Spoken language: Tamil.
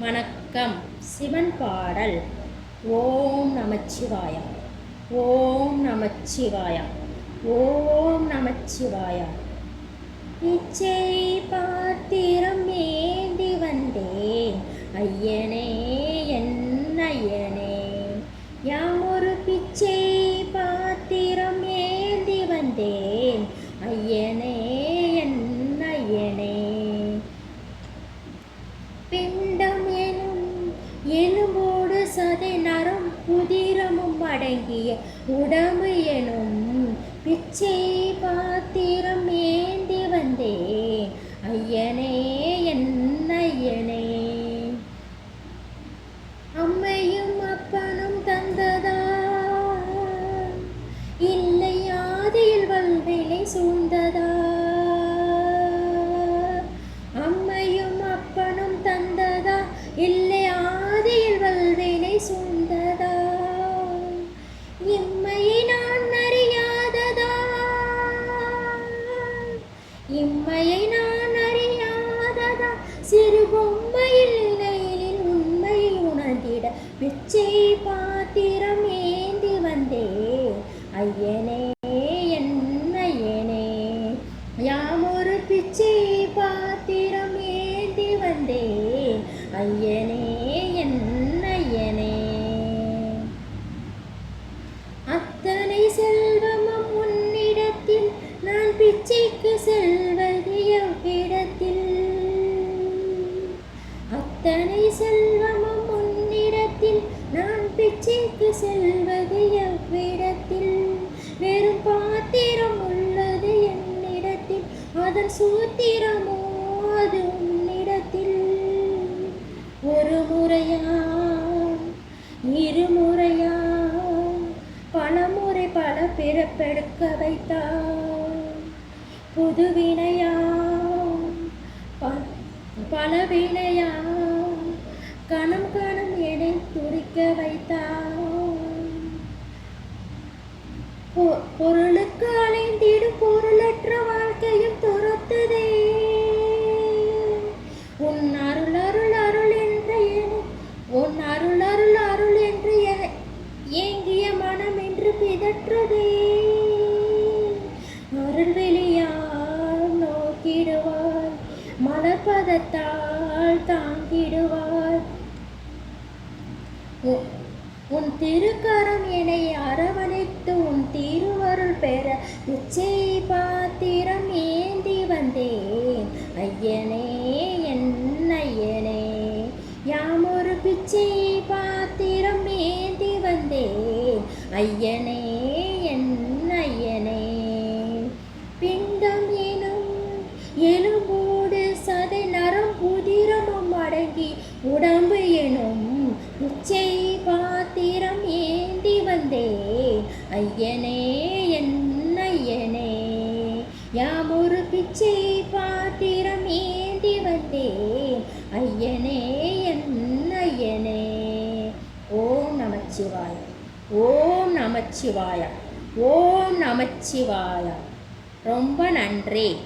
வணக்கம். சிவன் பாடல். ஓம் நமச்சிவாயா. ஓம் நமச்சிவாயா. ஓம் நமச்சிவாயா. இச்சை பாத்திரம் ஏந்தி வந்தேன். ஐயனே நரம் புதிரமும் அடங்கிய உடம்பு எனும் பிச்சை பாத்திரம் ஏந்தி வந்தேன். ஐயனே இம்மையை நான் அறியாததா? சிறு பொம்மையில் நிலையில் உண்மையை உணர்ந்திட பிச்சை பாத்திரம் ஏந்தி வந்தே. ஐயனே என் ஐயனே யாம் ஒரு பிச்சை பாத்திரம் ஏந்தி வந்தே. ஐயனே என் ஐயனே. அத்தனை செல்வமும் உன்னிடத்தில் நான் பிச்சைக்கு செல்வது அத்தனை செல்வமும் உன்னிடத்தில். நான் பிச்சைக்கு செல்வது எவ்விடத்தில்? வெறும் பாத்திரம் உள்ளது என்னிடத்தில். அதன் சூத்திரமோ அது உன்னிடத்தில். ஒரு முறையா இருமுறையா பலமுறை பல பிறப்பெடுக்க வைத்தார் புதுவினையா பல வினையா கணம் கணம் எடை துடிக்க வைத்தார்? பொ- பொருளுக்கு அலைந்திடும் பொருளற்ற வாழ்க்கையும் துரத்துதே. உன் அருள் அருள் அருள் என்று உன் அருள் அருள் அருள் என்று ஏங்கிய மனம் என்று பிதற்றுதே. அருள் வெளியால் நோக்கிடுவாய் மலப்பதத்தால் தாங்கிடுவாய். உன் திருக்கரம் என்னை அரவணைத்து உன் திருவருள் பெற பிச்சை பாத்திரம் ஏந்தி வந்தேன். ஐயனே என் ஐயனே யாம் ஒரு பிச்சை பாத்திரம் ஏந்தி வந்தேன். ஐயனே என் ஐயனே பிண்டம் எனும் எலும்போடு சதை நரம் புதிரமும் அடங்கி உடம்பு எனும் பிச்சை ஐயனே என் ஐயனே. யாம் ஒரு பிச்சை பாத்திரம் ஏந்தி வந்தேன். ஐயனே என் ஐயனே. ஓம் நமச்சிவாய ஓம் நமச்சிவாய ஓம் நமச்சிவாய. ரொம்ப நன்றி.